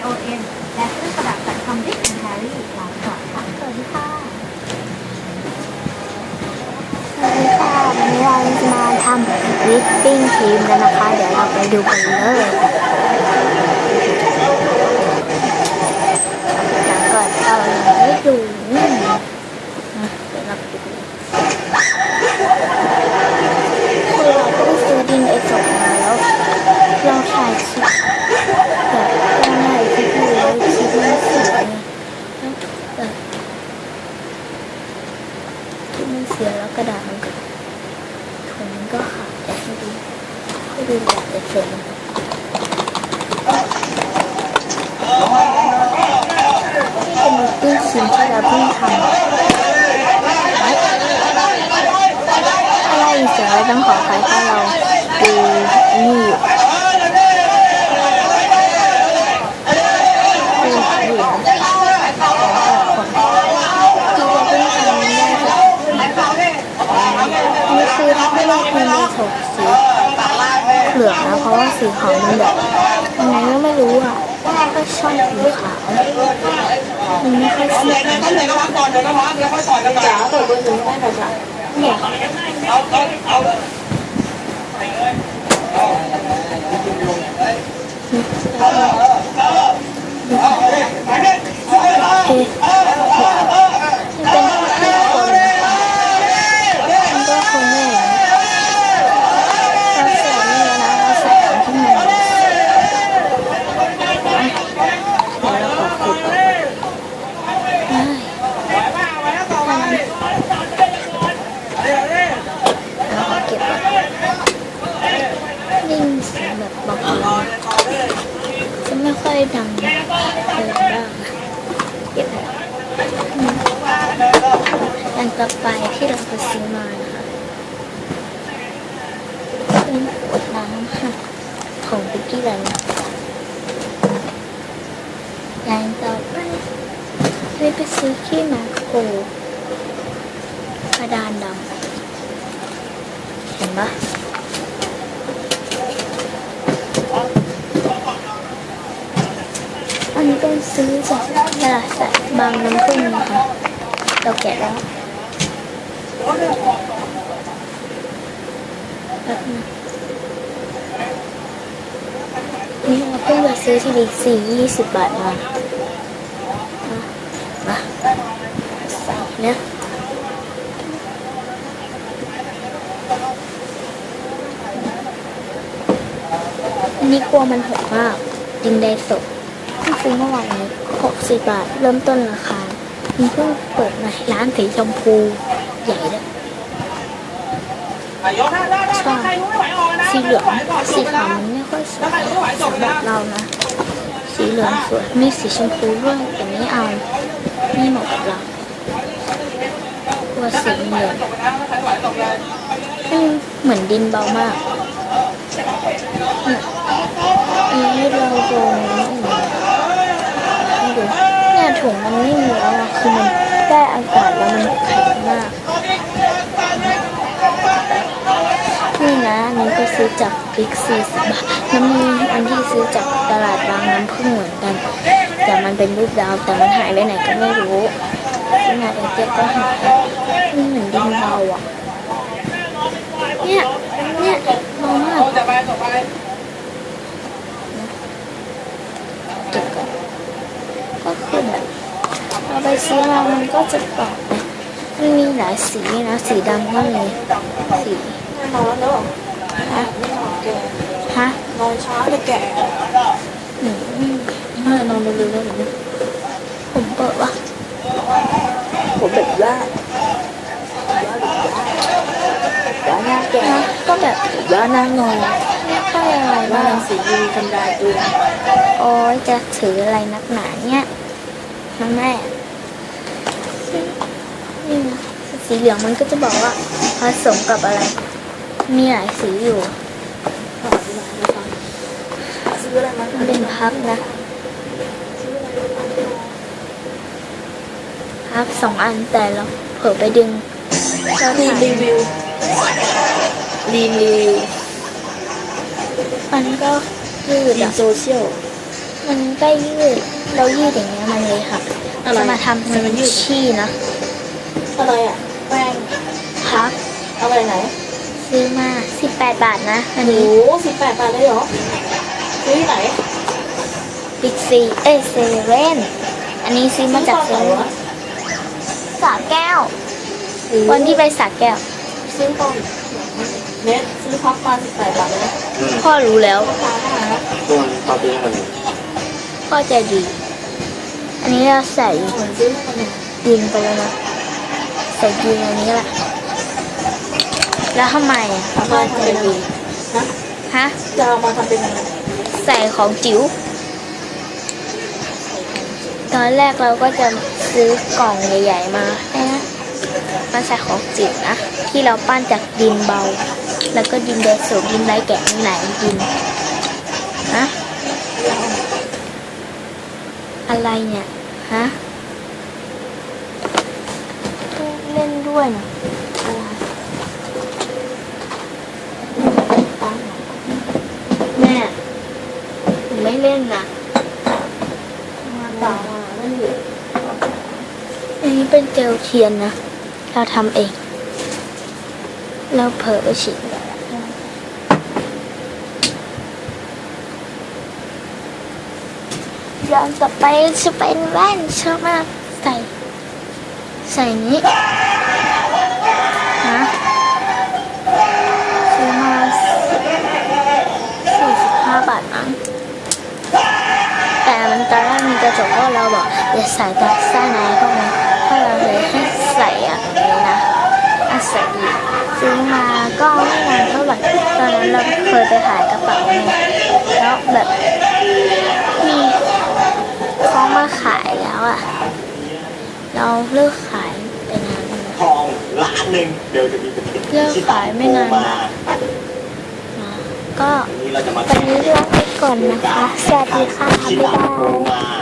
ION และเครื่องประดับจากคำริกแฮร์รี่ลาไปก่อนค่ะสวัสดีค่ะสวัสดีค่ะวันนี้เราจะมาทำวิปปิ้งครีมกันนะคะ เดี๋ยวเราไปดูกันเลยแล้วก่อนเรายังไม่ดูนี่นะเดี๋ยวเราไปดูคือเราก็ไปซื้อดินไอสดมาแล้วเราถ่ายคลิปแบบเราถ่ายคลิปอยู่แล้วคลิปมันเสียไงแล้วแบบคลิปมันเสียแล้วกระดาษมันก็ ถุงมันก็ขาดแต่ให้ดู ให้ดูแบบเฉยๆนะคะนี่เป็นมิตติ้งครีมที่เราเพิ่งทำอะไรเสียงอะไรต้องขออภัยถ้าเราดูนี่อยู่ดูอยู่นะแต่คนที่จะเพิ่งทำนี่ได้ค่ะนี่คือถ้าไม่ได้คุณในถกสี เหลืองนะเพราะว่าสีขาวมันแบบยังไงก็ไม่รู้อะก็ชอบสีขาวมันไม่ค่อยสีกันต้องเดินระวังก่อนเดินระวังแล้วค่อยต่อยกันจ๋าเปิดเบอร์หนึ่งได้ไหมจ๊ะเนี่ยเอาเอาเอาโอเคเป็นที่คนมันก็คงไม่อย่างนี้เราใส่นี่แล้วนะเราใส่ของที่มันเดี๋ยวเราขอขุดออกก่อนเฮ้ย แล้วก็เก็บไว้นิ่งเสียงแบบเบาๆจะไม่ค่อยดังเลยบ้างนะเก็บไว้อืม อันต่อไปที่เราไปซื้อมานะคะเป็นขวดน้ำค่ะ ของบิกกี้เลยนะอย่างต่อไปเราไปซื้อขี้หมาโคกระดานดำเห็นปะอันนี้เป็นซื้อจากตลาดสดบางน้ำพึ่งนะคะเราแกะแล้ว นี่เราเพิ่งไปซื้อที่บิ๊กซียี่สิบบาทมามาใส่เนี่ยนนี้กลัวมันหกมากดินไดสดเพิ่งซื้อเมื่อวานนี้หกสิบบาท เริ่มต้นราคาเพิ่งเปิดใหม่ร้านสีชมพู ใหญ่เลยยใครรู้ไม่ไหวออกนะสีเหลืองสีขาวมันไม่ค่อยสวยสำหรับเรานะ สีเหลืองสวย มีสีชมพูด้วยแต่ไม่เอาไม่เหมาะกับเรากลัวสีเหลืองอืมเหมือนดินเบามากอีให้เราโดนนี้อีกให้ดูเนี่ยถุงมันไม่มีแล้วคือมันได้อากาศแล้วมันแข็งมาก นี่นะอันนี้ก็ซื้อจากบิ๊กซีสิบบาทแล้วมีอันที่ซื้อจากตลาดบางน้ำพึ่งเหมือนกัน แต่มันเป็นรูปดาวแต่มันหายไปไหนก็ไม่รู้ซื้อมาแต่เจ๊ก็หายนี่เหมือนดินเบาอะ เนี่ยเนี่ยเบามากจะไปต่อไปเก็บก่อนก็คือแบบเราไปซื้อมามันก็จะเปราะนะมันมีหลายสีนะ สีดำก็มีสี นอนแล้วฮะนอนแก่ฮะนอนช้าจะแก่อืมเมื่อนอนเร็วๆแล้วเนี่ยผมเปิดวะผมแบบว่าว่าหน้าแก่นะก็แบบว่าหน้างอนไม่ค่อยอะไรว่าบ้างสีดีทำลายตัวโอ้ยจะถืออะไรนักหนาเนี่ยน้องแม่นี่นะสีเหลืองมันก็จะบอกว่าผสมกับอะไร มีหลายสีอยู่ขออธิบายให้ฟังซื้ออะไรมามันเป็นพับนะ พับสองอันแต่เราเผลอไปดึงเรารีถ่ายรีวิวรีรีวิวมันก็ยืดรีอะโซเชียลมันใกล้ยืด เรายืดอย่างเงี้ยมันเลยค่ะจะมาทำเป็นชี่นะ อะไรอะแป้งพักเอาไปไหน ซื้อมา 18 บาทนะ อันโอ้นี้โหสิบแปดบาทเลยเหรอซื้อที่ไหนบิ๊กซีเอ้ยเซเว่นอันนี้ซื้อมาจากเซซื้อเว่นตอนไหนวะสาแก้ว วันที่ไปสาแก้ว ซื้อตอนเน็ตซื้อพับมาสิบแปดบาทเลยนะอืมพ่อรู้แล้ว ราคาเท่าไหร่นะส่วนปาร์ตี้มันพ่อใจดี อันนี้เราใส่เหมือนซื้อมาหนึ่งดินไปแล้วนะ ใส่ดินอันนี้แหละ แล้วทำไมอะเอาพ่อมาใจทำเป็นอะไรดีนะฮะจะเอามาทำเป็นอะไรใส่ของจิ๋วตอนแรกเราก็จะซื้อกล่องใหญ่ ๆ มาให้นะมาใส่ของจิ๋วนะที่เราปั้นจากดินเบา แล้วก็ดินแดงสูงดินไรแกะดินไหนดินนะอะไรเนี่ยฮะเล่นด้วยนะแม่หนูไม่ เล่นนะมาเปล่ามานั่นอยู่อันนี้เป็นเจลเทียนนะ เราทำเอง เราเผลอฉีดย้อนกลับไปจะเป็นแว่นชอบมากใส่ ใส่นี้นะซื้อมาสี่สิบห้าบาทมั้ง แต่มันตอนแรกมีกระจกก็เราบอกอย่าใส่ตาส่ในพวกนี้ถ้าเราเลยให้ใส่อย่างนี้นะอาศัยซื้อมาก็ไม่นานเท่าไหร่ตอนนั้นเราเคยไปขายกระเป๋าไงแล้วแบบมีเขามาขายแล้วอะเราเลิกขายไปนานทองล้านหนึ่งเดี๋ยวจะมีเป็นเลิกขายไม่นานก็วันนี้เราจะมาวันนี้ลาไปก่อนนะคะ สวัสดีค่ะบ๊ายบาย